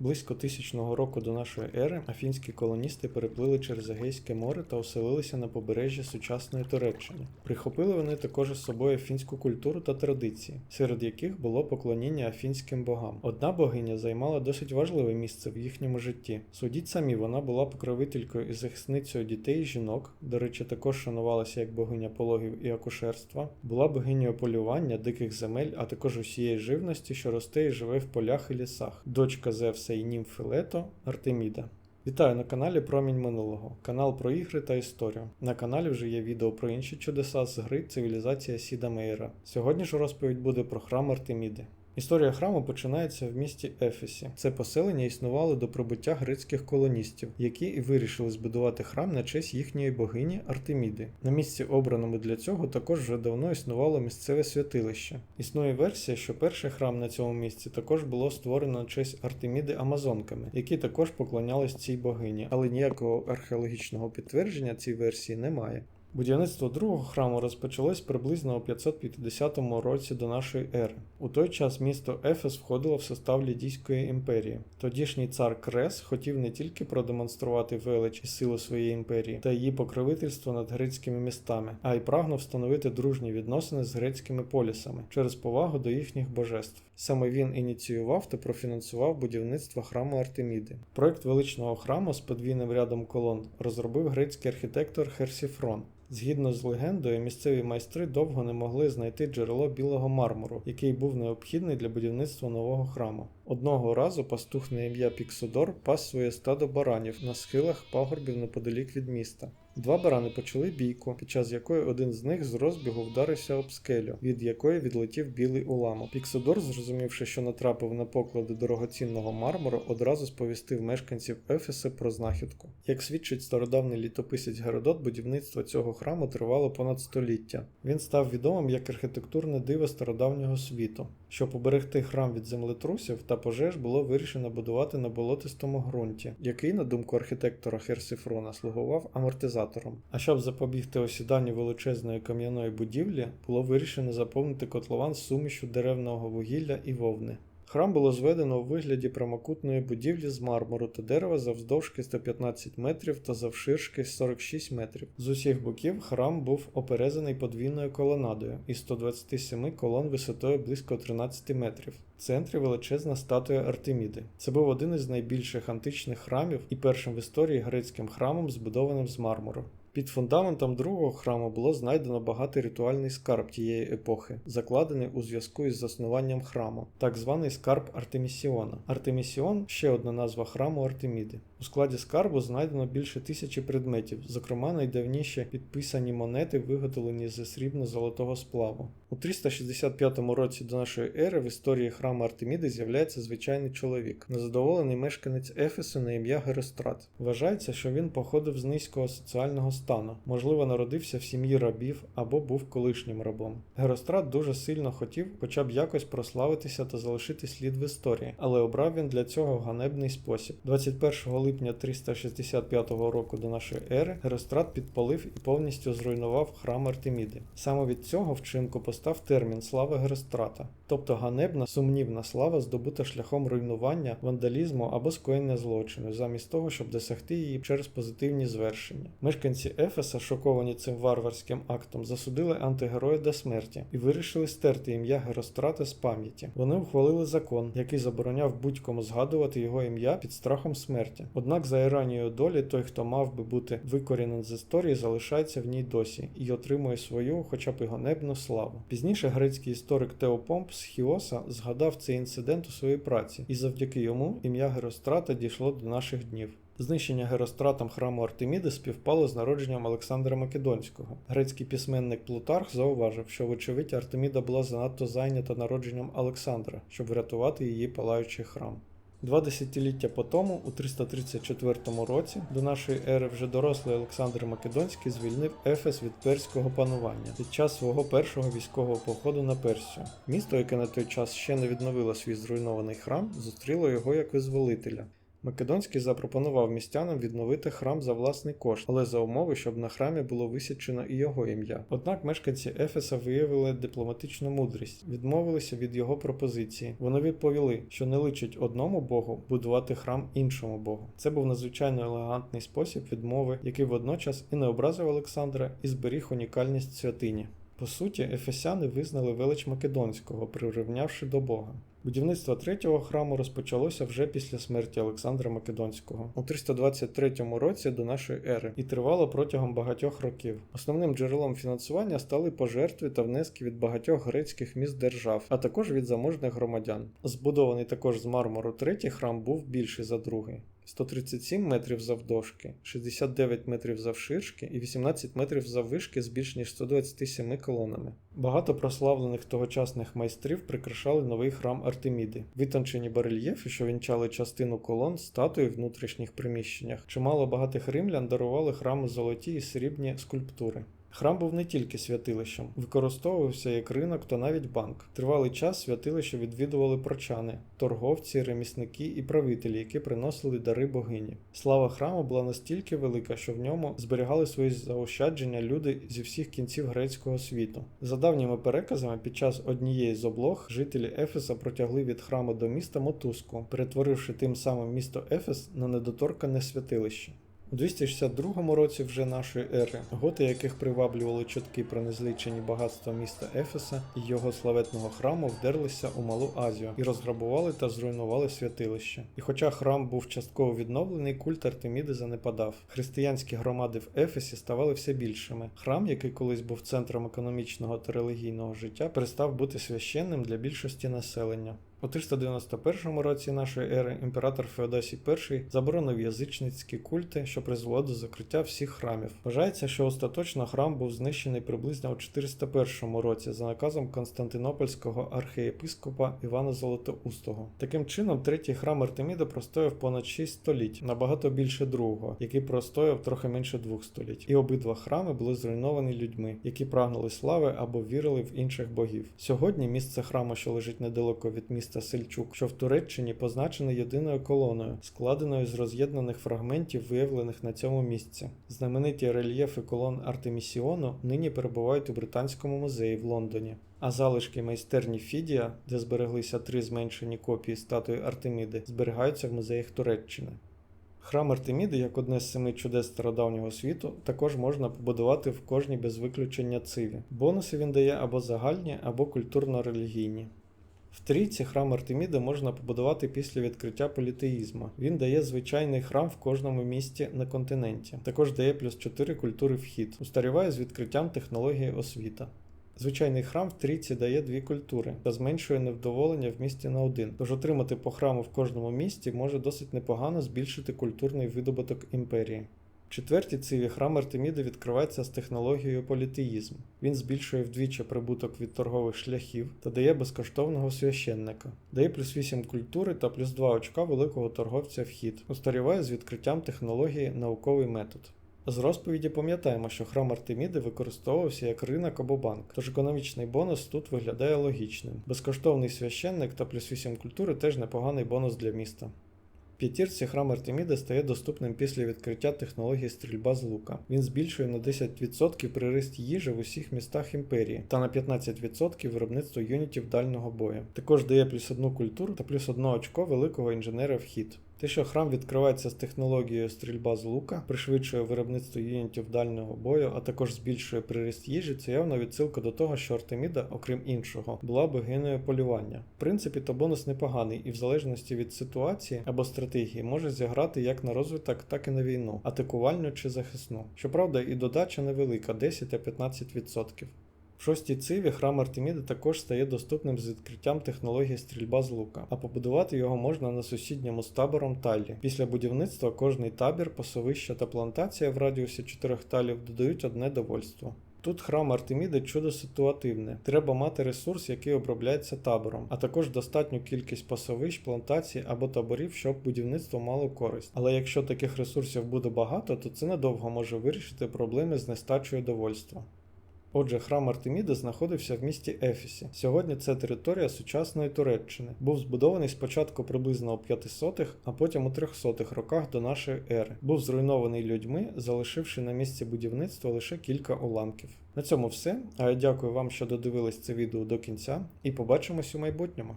Близько тисячного року до нашої ери афінські колоністи переплили через Егейське море та оселилися на побережжі сучасної Туреччини. Прихопили вони також із собою афінську культуру та традиції, серед яких було поклоніння афінським богам. Одна богиня займала досить важливе місце в їхньому житті. Судіть самі, вона була покровителькою і захисницею дітей і жінок. До речі, також шанувалася як богиня пологів і акушерства, була богинею полювання, диких земель, а також усієї живності, що росте і живе в полях і лісах. Дочка Зевса і німфи Лето Артеміда. Вітаю на каналі Промінь минулого, канал про ігри та історію. На каналі вже є відео про інші чудеса з гри Цивілізація Сіда Мейра. Сьогодні ж розповідь буде про храм Артеміди. Історія храму починається в місті Ефесі. Це поселення існувало до прибуття грецьких колоністів, які і вирішили збудувати храм на честь їхньої богині Артеміди. На місці, обраному для цього, також вже давно існувало місцеве святилище. Існує версія, що перший храм на цьому місці також було створено на честь Артеміди Амазонками, які також поклонялись цій богині, але ніякого археологічного підтвердження цій версії немає. Будівництво другого храму розпочалось приблизно у 550 році до нашої ери. У той час місто Ефес входило в состав Лідійської імперії. Тодішній цар Крес хотів не тільки продемонструвати велич і силу своєї імперії та її покровительство над грецькими містами, а й прагнув встановити дружні відносини з грецькими полісами через повагу до їхніх божеств. Саме він ініціював та профінансував будівництво храму Артеміди. Проект величного храму з подвійним рядом колон розробив грецький архітектор Херсіфрон. Згідно з легендою, місцеві майстри довго не могли знайти джерело білого мармуру, який був необхідний для будівництва нового храму. Одного разу пастух на ім'я Піксодор пас своє стадо баранів на схилах пагорбів неподалік від міста. Два барани почали бійку, під час якої один з них з розбігу вдарився об скелю, від якої відлетів білий уламок. Піксодор, зрозумівши, що натрапив на поклади дорогоцінного мармуру, одразу сповістив мешканців Ефеса про знахідку. Як свідчить стародавний літописець Геродот, будівництво цього храму тривало понад століття. Він став відомим як архітектурне диво стародавнього світу. Щоб уберегти храм від землетрусів та пожеж, було вирішено будувати на болотистому ґрунті, який, на думку архітектора Херсифрона, слугував амортизатором. А щоб запобігти осіданню величезної кам'яної будівлі, було вирішено заповнити котлован сумішю деревного вугілля і вовни. Храм було зведено у вигляді прямокутної будівлі з мармуру та дерева завдовжки 115 метрів та завширшки 46 метрів. З усіх боків храм був оперезаний подвійною колонадою із 127 колон висотою близько 13 метрів. В центрі величезна статуя Артеміди. Це був один із найбільших античних храмів і першим в історії грецьким храмом, збудованим з мармуру. Під фундаментом другого храму було знайдено багатий ритуальний скарб тієї епохи, закладений у зв'язку із заснуванням храму, так званий скарб Артемісіона. Артемісіон ще одна назва храму Артеміди. У складі скарбу знайдено більше тисячі предметів, зокрема найдавніші підписані монети, виготовлені зі срібно-золотого сплаву. У 365 році до нашої ери в історії храму Артеміди з'являється звичайний чоловік, незадоволений мешканець Ефесу на ім'я Герострат. Вважається, що він походив з низького соціального стану, можливо, народився в сім'ї рабів або був колишнім рабом. Герострат дуже сильно хотів хоча б якось прославитися та залишити слід в історії, але обрав він для цього ганебний спосіб. 21 липня 365 року до нашої ери Герострат підпалив і повністю зруйнував храм Артеміди. Саме від цього вчинку постав термін слава Герострата, тобто ганебна сумнівна слава, здобута шляхом руйнування, вандалізму або скоєння злочину, замість того, щоб досягти її через позитивні звершення. Мешканці Ефеса, шоковані цим варварським актом, засудили антигероя до смерті і вирішили стерти ім'я Герострата з пам'яті. Вони ухвалили закон, який забороняв будь-кому згадувати його ім'я під страхом смерті. Однак за іранією долі той, хто мав би бути викорінен з історії, залишається в ній досі і отримує свою, хоча б і ганебну славу. Пізніше грецький історик Теопомп з Хіоса згадав цей інцидент у своїй праці, і завдяки йому ім'я Герострата дійшло до наших днів. Знищення Геростратом храму Артеміди співпало з народженням Олександра Македонського. Грецький письменник Плутарх зауважив, що, вочевидь, Артеміда була занадто зайнята народженням Олександра, щоб врятувати її палаючий храм. Два десятиліття по тому, у 334 році, до нашої ери вже дорослий Олександр Македонський звільнив Ефес від перського панування під час свого першого військового походу на Персію. Місто, яке на той час ще не відновило свій зруйнований храм, зустріло його як визволителя. Македонський запропонував містянам відновити храм за власний кошт, але за умови, щоб на храмі було висічено і його ім'я. Однак мешканці Ефеса виявили дипломатичну мудрість, відмовилися від його пропозиції. Вони відповіли, що не личить одному богу будувати храм іншому богу. Це був надзвичайно елегантний спосіб відмови, який водночас і не образив Олександра, і зберіг унікальність святині. По суті, ефесяни визнали велич Македонського, прирівнявши до Бога. Будівництво третього храму розпочалося вже після смерті Олександра Македонського у 323 році до нашої ери і тривало протягом багатьох років. Основним джерелом фінансування стали пожертви та внески від багатьох грецьких міст держав, а також від заможних громадян. Збудований також з мармуру третій храм був більший за другий. 137 метрів завдовжки, 69 метрів завширшки і 18 метрів заввишки з більш ніж 127 колонами. Багато прославлених тогочасних майстрів прикрашали новий храм Артеміди, витончені барельєфи, що вінчали частину колон, статуї в внутрішніх приміщеннях. Чимало багатих римлян дарували храму золоті і срібні скульптури. Храм був не тільки святилищем, використовувався як ринок та навіть банк. Тривалий час святилище відвідували прочани, торговці, ремісники і правителі, які приносили дари богині. Слава храму була настільки велика, що в ньому зберігали свої заощадження люди зі всіх кінців грецького світу. За давніми переказами, під час однієї з облог жителі Ефеса протягли від храму до міста мотузку, перетворивши тим самим місто Ефес на недоторкане святилище. У 262 році вже нашої ери готи, яких приваблювали чутки про незлічені багатства міста Ефеса і його славетного храму, вдерлися у Малу Азію і розграбували та зруйнували святилище. І хоча храм був частково відновлений, культ Артеміди занепадав. Християнські громади в Ефесі ставали все більшими. Храм, який колись був центром економічного та релігійного життя, перестав бути священним для більшості населення. У 391 році нашої ери імператор Феодосій І заборонив язичницькі культи, що призвело до закриття всіх храмів. Вважається, що остаточно храм був знищений приблизно у 401 році за наказом Константинопольського архієпископа Івана Золотоустого. Таким чином, третій храм Артеміда простояв понад 6 століть, набагато більше другого, який простояв трохи менше двох століть. І обидва храми були зруйновані людьми, які прагнули слави або вірили в інших богів. Сьогодні місце храму, що лежить недалеко від міста Сельчук, що в Туреччині позначене єдиною колоною, складеною з роз'єднаних фрагментів, виявлених на цьому місці. Знамениті рельєфи колон Артемісіону нині перебувають у Британському музеї в Лондоні. А залишки майстерні Фідія, де збереглися три зменшені копії статуї Артеміди, зберігаються в музеях Туреччини. Храм Артеміди, як одне з семи чудес стародавнього світу, також можна побудувати в кожній без виключення циві. Бонуси він дає або загальні, або культурно-релігійні. В трійці храм Артеміда можна побудувати після відкриття політеїзму. Він дає звичайний храм в кожному місті на континенті. Також дає плюс 4 культури вхід. Устаріває з відкриттям технології освіта. Звичайний храм в трійці дає дві культури та зменшує невдоволення в місті на один. Тож отримати по храму в кожному місті може досить непогано збільшити культурний видобуток імперії. Четвертій циві храм Артеміди відкривається з технологією політеїзму. Він збільшує вдвічі прибуток від торгових шляхів та дає безкоштовного священника, дає плюс 8 культури та плюс 2 очка великого торговця вхід. Устаріває з відкриттям технології науковий метод. З розповіді пам'ятаємо, що храм Артеміди використовувався як ринок або банк, тож економічний бонус тут виглядає логічним. Безкоштовний священник та плюс 8 культури теж непоганий бонус для міста. П'ятірці храм Артеміда стає доступним після відкриття технології стрільба з лука. Він збільшує на 10% пририст їжі в усіх містах імперії та на 15% виробництво юнітів дальнього бою. Також дає плюс одну культуру та плюс одне очко великого інженера вхід. Те, що храм відкривається з технологією стрільба з лука, пришвидшує виробництво юнітів дальнього бою, а також збільшує приріст їжі, це явно відсилка до того, що Артеміда, окрім іншого, була богинею полювання. В принципі, то бонус непоганий, і в залежності від ситуації або стратегії може зіграти як на розвиток, так і на війну, атакувальну чи захисну. Щоправда, і додача невелика 10-15%. Шостій циві храм Артеміди також стає доступним з відкриттям технології стрільба з лука, а побудувати його можна на сусідньому з табором Таллі. Після будівництва кожний табір, пасовище та плантація в радіусі 4 талів додають одне довольство. Тут храм Артеміди чудо ситуативне. Треба мати ресурс, який обробляється табором, а також достатню кількість пасовищ, плантацій або таборів, щоб будівництво мало користь. Але якщо таких ресурсів буде багато, то це надовго може вирішити проблеми з нестачею довольства. Отже, храм Артеміди знаходився в місті Ефісі. Сьогодні це територія сучасної Туреччини. Був збудований спочатку приблизно у 500-х, а потім у 300-х роках до нашої ери. Був зруйнований людьми, залишивши на місці будівництва лише кілька уламків. На цьому все. А я дякую вам, що додивились це відео до кінця, і побачимось у майбутньому.